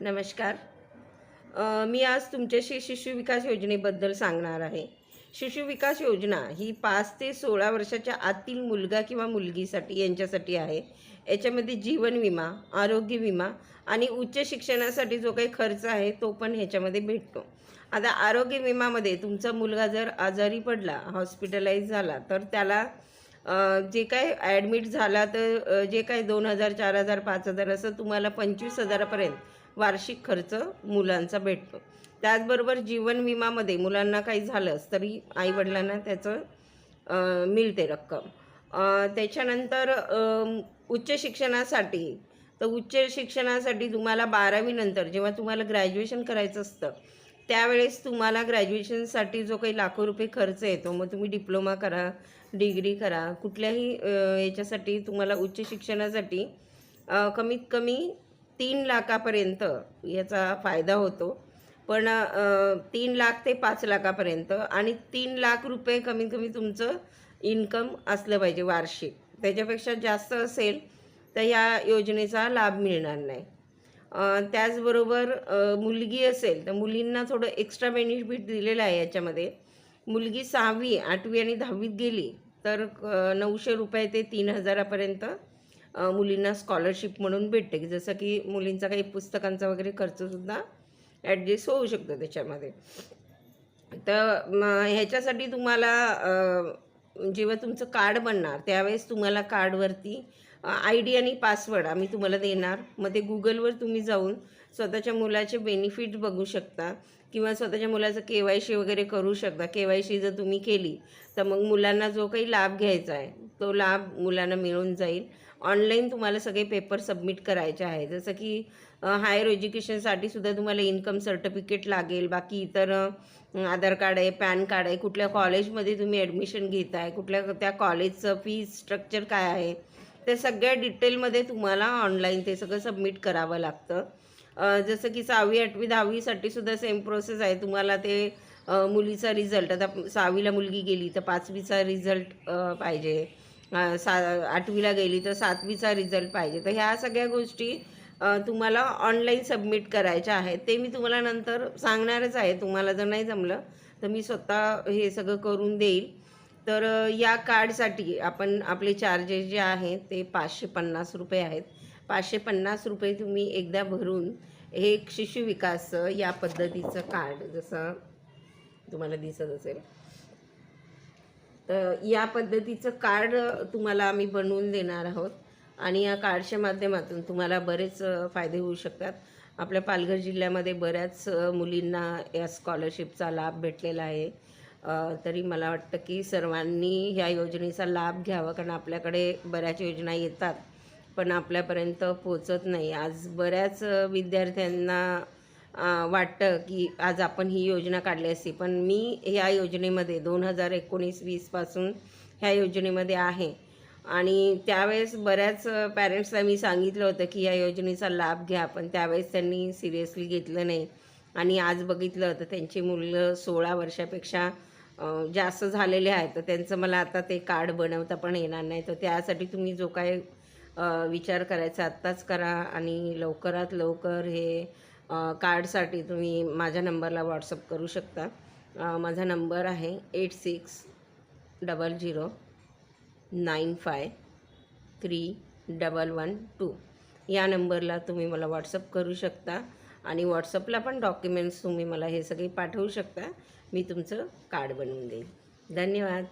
नमस्कार. मी आज तुमच्याशी शिशु विकास योजनेबद्दल सांगणार आहे. शिशु विकास योजना ही पाच ते सोळा वर्षाच्या आतील मुलगा किंवा मुलगीसाठी यांच्यासाठी आहे. याच्यामध्ये जीवन विमा आरोग्य विमा आणि उच्च शिक्षणासाठी जो काही खर्च आहे तो पण ह्याच्यामध्ये भेटतो. आता आरोग्य विमामध्ये तुमचा मुलगा जर आजारी पडला हॉस्पिटलाइज झाला तर त्याला जे काय ॲडमिट झाला तर जे काय दोन हजार चार हजार पाच हजार असं तुम्हाला पंचवीस हजारापर्यंत वार्षिक खर्च मुलांचा भेटतो. त्याचबरोबर जीवन विमामध्ये मुलांना काही झालंच तरी आईवडिलांना त्याचं मिळते रक्कम. त्याच्यानंतर उच्च शिक्षणासाठी तर उच्च शिक्षणासाठी तुम्हाला बारावीनंतर जेव्हा तुम्हाला ग्रॅज्युएशन करायचं असतं त्यावेळेस तुम्हाला ग्रॅज्युएशनसाठी जो काही लाखो रुपये खर्च येतो मग तुम्ही डिप्लोमा करा डिग्री करा कुठल्याही याच्यासाठी तुम्हाला उच्च शिक्षणासाठी कमीत कमी तीन लाखापर्यंत याचा फायदा होतो. पण तीन लाख ते पाच लाखापर्यंत आणि तीन लाख रुपये कमीत कमी तुमचं इन्कम असलं पाहिजे वार्षिक. त्याच्यापेक्षा जास्त असेल तर ह्या योजनेचा लाभ मिळणार नाही. त्याचबरोबर मुलगी असेल तर मुलींना थोडं एक्स्ट्रा बेनिफिट दिलेलं आहे याच्यामध्ये. मुलगी सहावी आठवी आणि दहावीत गेली तर नऊशे रुपये ते तीन हजारापर्यंत मुलींना स्कॉलरशिप म्हणून भेटते की जसं की मुलींचा काही पुस्तकांचा वगैरे खर्चसुद्धा ॲडजस्ट होऊ शकतो त्याच्यामध्ये. तर ह्याच्यासाठी तुम्हाला जेव्हा तुमचं कार्ड बनणार त्यावेळेस तुम्हाला कार्डवरती आय डी आणि पासवर्ड आम्ही तुम्हाला देणार. मग ते गुगलवर तुम्ही जाऊन स्वतःच्या मुलाचे बेनिफिट बघू शकता किंवा स्वतःच्या मुलाचं के वाय सी वगैरे करू शकता. के वाय सी जर तुम्ही केली तर मग मुलांना जो काही लाभ घ्यायचा आहे तो लाभ मुलांना मिळून जाईल. ऑनलाईन तुम्हाला सगळे पेपर सबमिट करायचे आहे जसं की हायर एज्युकेशनसाठी सुद्धा तुम्हाला इन्कम सर्टिफिकेट लागेल. बाकी इतर आधार कार्ड आहे पॅन कार्ड आहे कुठल्या कॉलेजमध्ये तुम्ही ॲडमिशन घेत आहे कुठल्या त्या कॉलेजचं फी स्ट्रक्चर काय आहे ते सगळ्या डिटेलमध्ये तुम्हाला ऑनलाईन ते सगळं सबमिट करावं लागतं. जसं की सहावी आठवी दहावीसाठी सुद्धा सेम प्रोसेस आहे. तुम्हाला ते मुलीचा रिझल्ट आता सहावीला मुलगी गेली तर पाचवीचा रिझल्ट पाहिजे. सा आठवीला गेली तर सातवीचा रिझल्ट पाहिजे. तर ह्या सगळ्या गोष्टी तुम्हाला ऑनलाईन सबमिट करायच्या आहेत. ते मी तुम्हाला नंतर सांगणारच आहे. तुम्हाला जर नाही जमलं तर मी स्वतः हे सगळं करून देईल. तर या कार्डसाठी आपण आपले चार्जेस जे आहेत ते पाचशे पन्नास रुपये आहेत. पाचशे पन्नास रुपये तुम्ही एकदा भरून हे एक शिशु विकास या पद्धतीचं कार्ड जसं तुम्हाला दिसत असेल. तर या पद्धतीचं कार्ड तुम्हाला आम्ही बनवून देणार आहोत. आणि या कार्डच्या माध्यमातून तुम्हाला बरेच फायदे होऊ शकतात. आपल्या पालघर जिल्ह्यामध्ये बऱ्याच मुलींना या स्कॉलरशिपचा लाभ भेटलेला आहे. तरी मला वाटतं की सर्वांनी ह्या योजनेचा लाभ घ्यावा कारण आपल्याकडे बऱ्याच योजना येतात पण आपल्यापर्यंत पोचत नाही. आज बऱ्याच विद्यार्थ्यांना वाटतं की आज आपण ही योजना काढली असती. पण मी ह्या योजनेमध्ये दोन हजार एकोणीस वीसपासून ह्या योजनेमध्ये आहे. आणि त्यावेळेस बऱ्याच पॅरेंट्सला मी सांगितलं होतं की या योजनेचा लाभ घ्या पण त्यावेळेस त्यांनी सिरियसली घेतलं नाही. आणि आज बघितलं तर त्यांची मुलं सोळा वर्षापेक्षा जास्त झालेले आहेत. तर त्यांचं मला आता ते कार्ड बनवता पण येणार नाही. तर त्यासाठी तुम्ही जो काय विचार करायचा आत्ताच करा आणि लवकरात लवकर हे कार्डसाठी तुम्ही माझ्या नंबरला व्हॉट्सअप करू शकता. माझा नंबर आहे eight six double zero nine five three double one two. या नंबरला तुम्ही मला व्हॉट्सअप करू शकता आणि व्हॉट्सअपला पण डॉक्युमेंट्स तुम्ही मला हे सगळे पाठवू शकता. मी तुमचं कार्ड बनवून देईन धन्यवाद.